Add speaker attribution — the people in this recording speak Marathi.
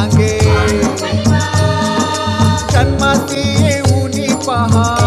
Speaker 1: सांगे जन्माती येऊनी पहा